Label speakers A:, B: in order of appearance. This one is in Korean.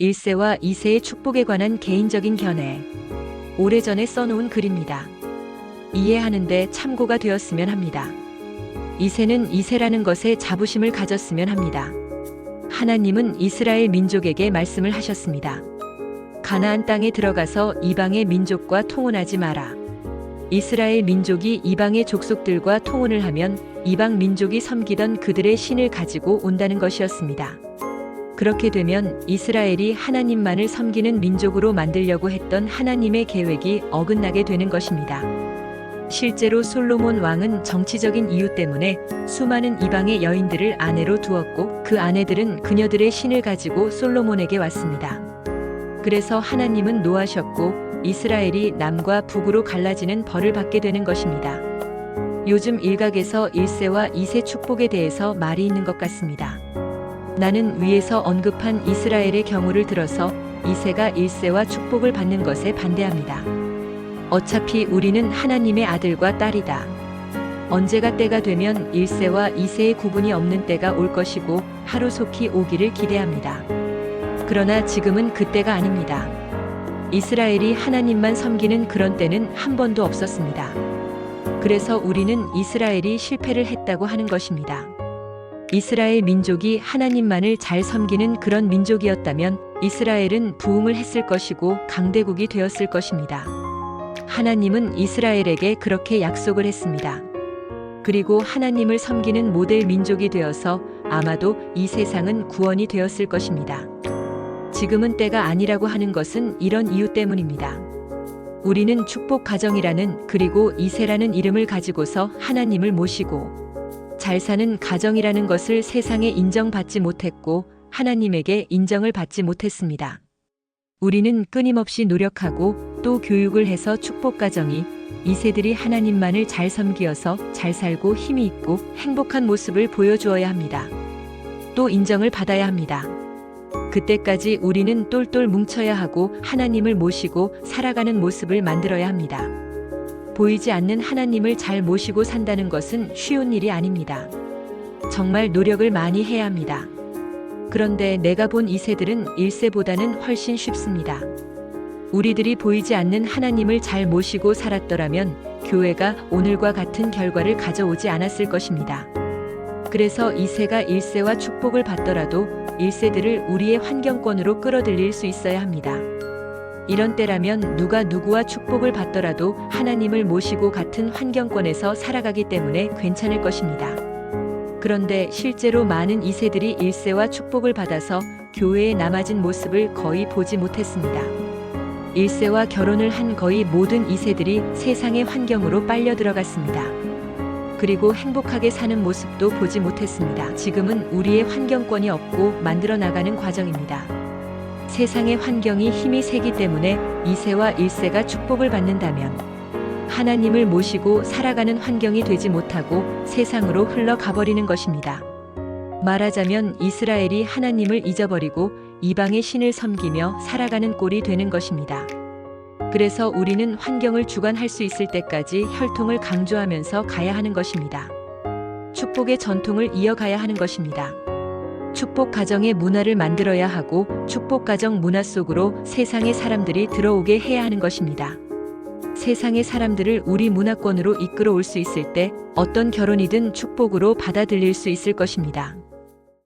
A: 1세와 2세의 축복에 관한 개인적인 견해. 오래전에 써놓은 글입니다. 이해하는데 참고가 되었으면 합니다. 2세는 2세라는 것에 자부심을 가졌으면 합니다. 하나님은 이스라엘 민족에게 말씀을 하셨습니다. 가나안 땅에 들어가서 이방의 민족과 통혼하지 마라. 이스라엘 민족이 이방의 족속들과 통혼을 하면 이방 민족이 섬기던 그들의 신을 가지고 온다는 것이었습니다. 그렇게 되면 이스라엘이 하나님만을 섬기는 민족으로 만들려고 했던 하나님의 계획이 어긋나게 되는 것입니다. 실제로 솔로몬 왕은 정치적인 이유 때문에 수많은 이방의 여인들을 아내로 두었고 그 아내들은 그녀들의 신을 가지고 솔로몬에게 왔습니다. 그래서 하나님은 노하셨고 이스라엘이 남과 북으로 갈라지는 벌을 받게 되는 것입니다. 요즘 일각에서 1세와 2세 축복에 대해서 말이 있는 것 같습니다. 나는 위에서 언급한 이스라엘의 경우를 들어서 2세가 1세와 축복을 받는 것에 반대합니다. 어차피 우리는 하나님의 아들과 딸이다. 언제가 때가 되면 1세와 2세의 구분이 없는 때가 올 것이고 하루속히 오기를 기대합니다. 그러나 지금은 그때가 아닙니다. 이스라엘이 하나님만 섬기는 그런 때는 한 번도 없었습니다. 그래서 우리는 이스라엘이 실패를 했다고 하는 것입니다. 이스라엘 민족이 하나님만을 잘 섬기는 그런 민족이었다면 이스라엘은 부흥을 했을 것이고 강대국이 되었을 것입니다. 하나님은 이스라엘에게 그렇게 약속을 했습니다. 그리고 하나님을 섬기는 모델 민족이 되어서 아마도 이 세상은 구원이 되었을 것입니다. 지금은 때가 아니라고 하는 것은 이런 이유 때문입니다. 우리는 축복 가정이라는 그리고 이세라는 이름을 가지고서 하나님을 모시고 잘 사는 가정이라는 것을 세상에 인정받지 못했고 하나님에게 인정을 받지 못했습니다. 우리는 끊임없이 노력하고 또 교육을 해서 축복 가정이 이 세들이 하나님만을 잘 섬기어서 잘 살고 힘이 있고 행복한 모습을 보여주어야 합니다. 또 인정을 받아야 합니다. 그때까지 우리는 똘똘 뭉쳐야 하고 하나님을 모시고 살아가는 모습을 만들어야 합니다. 보이지 않는 하나님을 잘 모시고 산다는 것은 쉬운 일이 아닙니다. 정말 노력을 많이 해야 합니다. 그런데 내가 본 이세들은 1세보다는 훨씬 쉽습니다. 우리들이 보이지 않는 하나님을 잘 모시고 살았더라면 교회가 오늘과 같은 결과를 가져오지 않았을 것입니다. 그래서 2세가 1세와 축복을 받더라도 1세들을 우리의 환경권으로 끌어들일 수 있어야 합니다. 이런 때라면 누가 누구와 축복을 받더라도 하나님을 모시고 같은 환경권에서 살아가기 때문에 괜찮을 것입니다. 그런데 실제로 많은 2세들이 1세와 축복을 받아서 교회에 남아진 모습을 거의 보지 못했습니다. 1세와 결혼을 한 거의 모든 2세들이 세상의 환경으로 빨려 들어갔습니다. 그리고 행복하게 사는 모습도 보지 못했습니다. 지금은 우리의 환경권이 없고 만들어 나가는 과정입니다. 세상의 환경이 힘이 세기 때문에 2세와 1세가 축복을 받는다면 하나님을 모시고 살아가는 환경이 되지 못하고 세상으로 흘러가 버리는 것입니다. 말하자면 이스라엘이 하나님을 잊어버리고 이방의 신을 섬기며 살아가는 꼴이 되는 것입니다. 그래서 우리는 환경을 주관할 수 있을 때까지 혈통을 강조하면서 가야 하는 것입니다. 축복의 전통을 이어가야 하는 것입니다. 축복 가정의 문화를 만들어야 하고 축복 가정 문화 속으로 세상의 사람들이 들어오게 해야 하는 것입니다. 세상의 사람들을 우리 문화권으로 이끌어 올 수 있을 때 어떤 결혼이든 축복으로 받아들일 수 있을 것입니다.